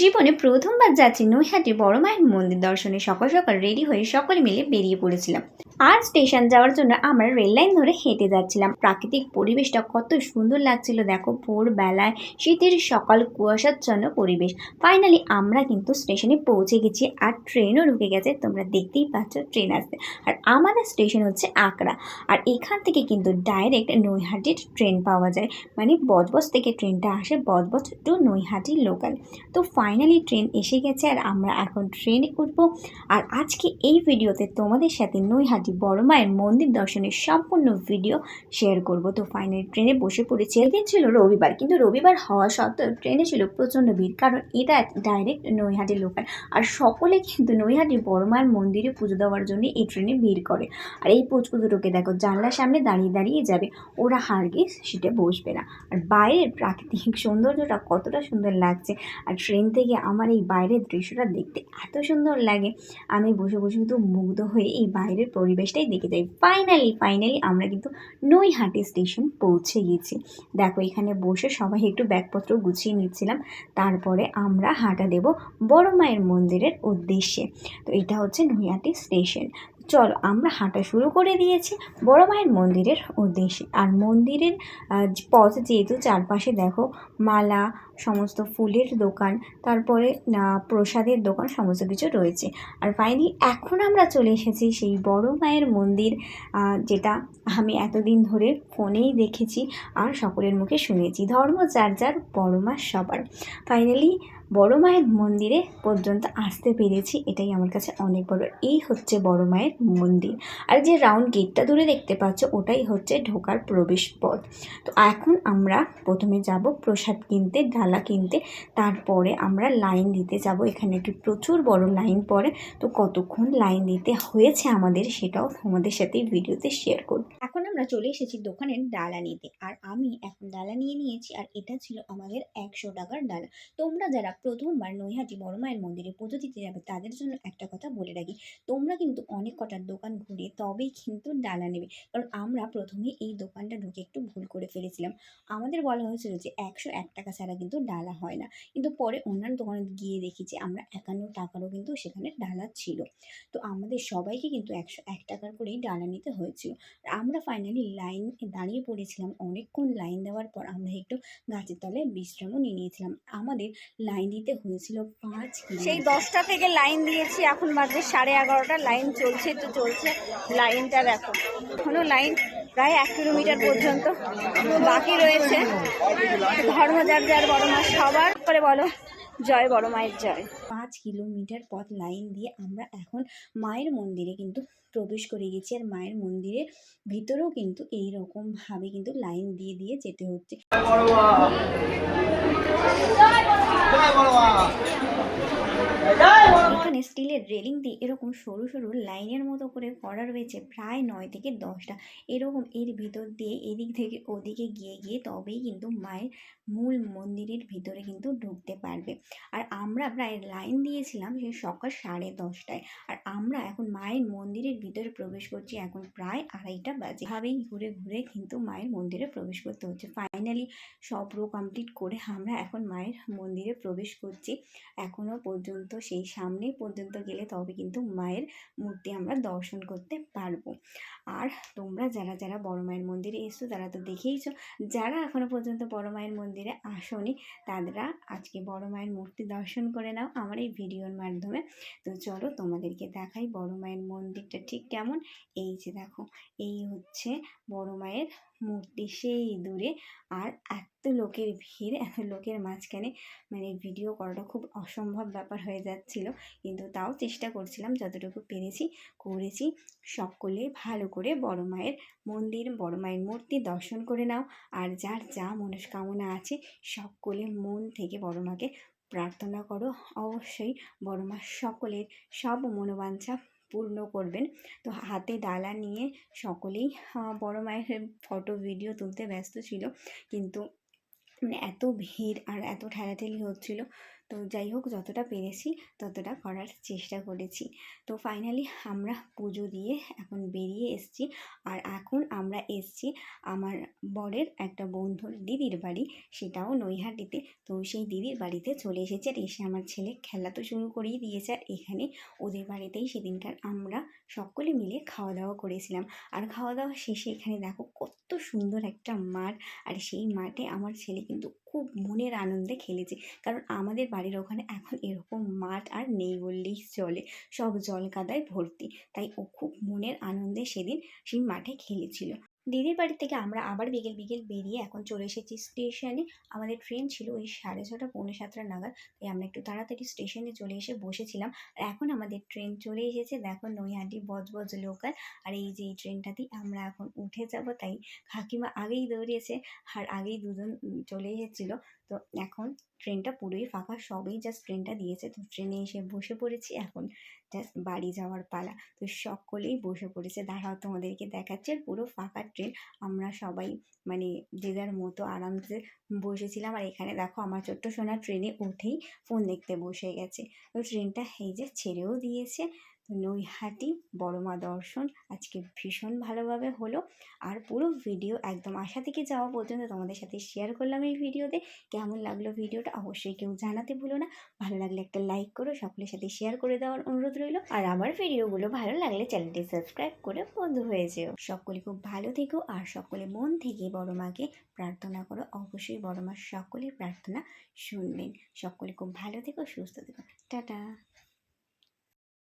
জীবনে প্রথমবার যাচ্ছি নৈহাটি বড় মায়ের মন্দির দর্শনে। সকাল সকাল রেডি হয়ে সকলে মিলে বেরিয়ে পড়েছিলাম। আর স্টেশন যাওয়ার জন্য আমরা রেল লাইন ধরে হেঁটে যাচ্ছিলাম। প্রাকৃতিক পরিবেশটা কত সুন্দর লাগছিল, দেখো ভোরবেলায় শীতের সকাল কুয়াশাচ্ছন্ন পরিবেশ। ফাইনালি আমরা কিন্তু স্টেশনে পৌঁছে গেছি আর ট্রেনও ঢুকে গেছে। তোমরা দেখতেই পাচ্ছ ট্রেন আসতে আর আমাদের স্টেশন হচ্ছে আকরা আর এখান থেকে কিন্তু ডাইরেক্ট নৈহাটির ট্রেন পাওয়া যায়। মানে বজবজ থেকে ট্রেনটা আসে বজবজ টু নৈহাটি লোকাল তো ফাইনালি ট্রেন এসে গেছে আর আমরা এখন ট্রেনে উঠবো। আর আজকে এই ভিডিওতে তোমাদের সাথে নৈহাটি বড় মায়ের মন্দির দর্শনের সম্পূর্ণ ভিডিও শেয়ার করব। তো ফাইনালি ট্রেনে বসে পড়েছি। এদিন ছিল রবিবার, কিন্তু রবিবার হওয়া সত্ত্বেও ট্রেনে ছিল প্রচণ্ড ভিড়, কারণ এটা ডাইরেক্ট নৈহাটি লোকাল আর সকলে কিন্তু নৈহাটি বড় মায়ের মন্দিরে পুজো দেওয়ার জন্য এই ট্রেনে ভিড় করে। আর এই পুচকু দুটোকে দেখো, জানলার সামনে দাঁড়িয়ে দাঁড়িয়ে যাবে, ওরা হারগে সিটে বসবে না। আর বাইরের প্রাকৃতিক সৌন্দর্যটা কতটা সুন্দর লাগছে। আর ট্রেন থেকে আমার এই বাইরের দৃশ্যটা দেখতে এত সুন্দর লাগে। আমি বসে বসে কিন্তু মুগ্ধ হয়ে এই বাইরের পরিবেশটাই দেখে যাই। ফাইনালি ফাইনালি আমরা কিন্তু নৈহাটি স্টেশন পৌঁছে গেছি। দেখো এখানে বসে সবাই একটু ব্যাগপত্র গুছিয়ে নিচ্ছিলাম। তারপরে আমরা হাঁটা দেব বড় মায়ের মন্দিরের উদ্দেশ্যে। তো এটা হচ্ছে নৈহাটি স্টেশন চলো আমরা হাঁটা শুরু করে দিয়েছি বড় মায়ের মন্দিরের উদ্দেশ্যে। আর মন্দিরের পথ যেহেতু চারপাশে দেখো মালা সমস্ত ফুলের দোকান, তারপরে প্রসাদের দোকান, সমস্ত কিছু রয়েছে। আর ফাইনালি এখন আমরা চলে এসেছি সেই বড় মায়ের মন্দির যেটা আমি এতদিন ধরে ফোনেই দেখেছি আর সকলের মুখে শুনেছি। ধর্ম যার যার, বড় মা সবার। ফাইনালি বড় মায়ের মন্দিরে পর্যন্ত আসতে পেরেছি, এটাই আমার কাছে অনেক বড়। এই হচ্ছে বড় মায়ের মন্দির। আর যে রাউন্ড গেটটা দূরে দেখতে পাচ্ছ, ওটাই হচ্ছে ঢোকার প্রবেশ পথ। তো এখন আমরা প্রথমে যাব প্রসাদ কিনতে, ডালা কিনতে। তারপরে আমরা লাইন দিতে যাব। এখানে একটি প্রচুর বড় লাইন পড়ে। তো কতক্ষণ লাইন দিতে হয়েছে আমাদের সেটাও তোমাদের সাথে ভিডিওতে শেয়ার করব। এখন আমরা চলে এসেছি দোকানের ডালা নিতে আর আমি এখন ডালা নিয়ে নিয়েছি। আর এটা ছিল আমাদের একশো টাকার ডালা তোমরা যারা প্রথমবার নৈহাটি বড় মায়ের মন্দিরে পুজো দিতে যাবে, তাদের জন্য একটা কথা বলে রাখি। তোমরা কিন্তু অনেক কটা দোকান ঘুরে তবেই কিন্তু ডালা নেবে। কারণ আমরা প্রথমে এই দোকানটা ঢুকে একটু ভুল করে ফেলেছিলাম। আমাদের বলা হয়েছিল যে একশো এক টাকা ছাড়া কিন্তু ডালা হয় না। কিন্তু পরে অন্যান্য দোকানে গিয়ে দেখি যে, আমরা একান্ন টাকারও কিন্তু সেখানে ডালা ছিল। তো আমাদের সবাইকে কিন্তু একশো, এক টাকার করেই ডালা নিতে হয়েছিল। আমরা ফাইনালি লাইন দাঁড়িয়ে পড়েছিলাম। অনেকক্ষণ লাইন দেওয়ার পর আমরা একটু গাছের তলায় বিশ্রামও নিয়ে নিয়েছিলাম। আমাদের লাইন দিতে হয়েছিল পাঁচ সেই দশটা থেকে লাইন দিয়েছি। এখন বাজে সাড়ে এগারোটা। লাইন চলছে তো চলছে। লাইনটা দেখো। এখনও লাইন প্রায় এক কিলোমিটার পর্যন্ত বাকি রয়েছে। ধর্ম যার যার বড় মা সবার। করে বলো জয় বড় মায়ের জয়। পাঁচ কিলোমিটার পথ লাইন দিয়ে আমরা এখন মায়ের মন্দিরে কিন্তু প্রবেশ করে গেছি। আর মায়ের মন্দিরের ভিতরেও কিন্তু এই রকমভাবে কিন্তু লাইন দিয়ে দিয়ে যেতে হচ্ছে। এখানে স্টিলের রেলিং দিয়ে এরকম সরু সরু লাইনের মতো করে করা রয়েছে প্রায় নয় থেকে দশটা। এরকম এর ভিতর দিয়ে এদিক থেকে ওদিকে গিয়ে গিয়ে তবেই কিন্তু মায়ের মূল মন্দিরের ভিতরে কিন্তু ঢুকতে পারবে। আর আমরা প্রায় লাইন দিয়েছিলাম সেই সকাল সাড়ে দশটায়। আর আমরা এখন মায়ের মন্দিরের ভিতরে প্রবেশ করছি এখন প্রায় আড়াইটা বাজে। ভাবেই ঘুরে ঘুরে কিন্তু মায়ের মন্দিরে প্রবেশ করতে হচ্ছে। ফাইনালি সব রো কমপ্লিট করে আমরা এখন মায়ের মন্দিরে প্রবেশ করছি। এখনও পর্যন্ত সেই সামনে পর্যন্ত গেলে তবে কিন্তু মায়ের মূর্তি আমরা দর্শন করতে পারব। আর তোমরা যারা যারা বড় মায়ের মন্দিরে এসছো, তারা তো দেখেইছো, যারা এখনও পর্যন্ত বড় মায়ের মন্দিরে আসোনি, তারা আজকে বড় মায়ের মূর্তি দর্শন করে নাও আমার এই ভিডিওর মাধ্যমে। তো চলো তোমাদেরকে দেখাই বড় মায়ের মন্দিরটা ঠিক কেমন। এই যে দেখো, এই হচ্ছে বড় মায়ের মূর্তি সেই দূরে। আর এত লোকের ভিড়, এত লোকের মাঝখানে মানে ভিডিও করাটা খুব অসম্ভব ব্যাপার হয়ে যাচ্ছিল। কিন্তু তাও চেষ্টা করছিলাম যতটুকু পেরেছি, করেছি। সকলে ভালো করে বড় মায়ের মন্দির, বড় মায়ের মূর্তি দর্শন করে নাও। আর যার যা মনস্কামনা আছে, সকলে মন থেকে বড় মাকে প্রার্থনা করো। অবশ্যই বড় মা সকলের সব মনোবাঞ্ছা পূর্ণ করবেন। তো হাতে ডালা নিয়ে সকলেই বড় মায়ের ফটো, ভিডিও তুলতে ব্যস্ত ছিল। কিন্তু মানে এত ভিড় আর এত ঠেলাঠেলি হচ্ছিল তো যাই হোক, যতটা পেরেছি ততটা করার চেষ্টা করেছি। তো ফাইনালি আমরা পুজো দিয়ে এখন বেরিয়ে এসেছি। আর এখন আমরা এসেছি আমার বরের একটা বন্ধুর দিদির বাড়ি, সেটাও নৈহাটিতে। তো সেই দিদির বাড়িতে চলে এসেছে আর এসে আমার ছেলে খেলা তো শুরু করেই দিয়েছে। আর এখানে ওদের বাড়িতেই সেদিনকার আমরা সকলে মিলে খাওয়া দাওয়া করেছিলাম। আর খাওয়া দাওয়া শেষে এখানে দেখো কত সুন্দর একটা মাঠ। আর সেই মাঠে আমার ছেলে কিন্তু খুব মনের আনন্দে খেলেছি। কারণ আমাদের বাড়ির ওখানে এখন এরকম মাঠ আর নেই বললেই চলে, সব জল কাদায় ভর্তি। তাই ও খুব মনের আনন্দে সেদিন সেই মাঠে খেলেছিল। দিদির বাড়ি থেকে আমরা আবার বিকেল বিকেল বেরিয়ে এখন চলে এসেছি স্টেশনে। আমাদের ট্রেন ছিল ওই সাড়ে ছটা পৌনে সাতটা নাগাদ। তাই আমরা একটু তাড়াতাড়ি স্টেশনে চলে এসে বসেছিলাম। আর এখন আমাদের ট্রেন চলে এসেছে। দেখো নৈহাটি বজবজ লোকাল আর এই যে এই ট্রেনটাতেই আমরা এখন উঠে যাব। তাই কাকিমা আগেই দৌড়িয়েছে। আর আগেই দুজন চলে এসেছিল। তো এখন ট্রেনটা পুরোই ফাঁকা, সবেই জাস্ট ট্রেনটা দিয়েছে। তো ট্রেনে এসে বসে পড়েছি, এখন জাস্ট বাড়ি যাওয়ার পালা। তো সকলেই বসে পড়েছে। দাঁড়াও, তোমাদেরকে দেখাচ্ছে। পুরো ফাঁকা ট্রেন। আমরা সবাই মানে যে যার মতো আরামসে বসেছিলাম। আর এখানে দেখো, আমার ছোট্ট সোনা ট্রেনে উঠেই ফোন দেখতে বসে গেছে। তো ট্রেনটা এই যে ছেড়েও দিয়েছে। তো নৈহাটি বড়মা দর্শন। আজকে ভীষণ ভালোভাবে হলো। আর পুরো ভিডিও একদম আশা থেকে যাওয়া পর্যন্ত তোমাদের সাথে শেয়ার করলাম এই ভিডিওতে। কেমন লাগল ভিডিওটা অবশ্যই কেউ জানাতে ভুলো না। ভালো লাগলে একটা লাইক করো, সকলের সাথে শেয়ার করে দেওয়ার অনুরোধ রইল। আর আমার ভিডিওগুলো ভালো লাগলে চ্যানেলটি সাবস্ক্রাইব করে বন্ধু হয়ে যেও। সকলে খুব ভালো থেকো আর সকলে মন থেকে বড় মাকে প্রার্থনা করো। অবশ্যই বড় মা সকলের প্রার্থনা শুনবেন। সকলে খুব ভালো থেকো, সুস্থ থেকো। টাটা।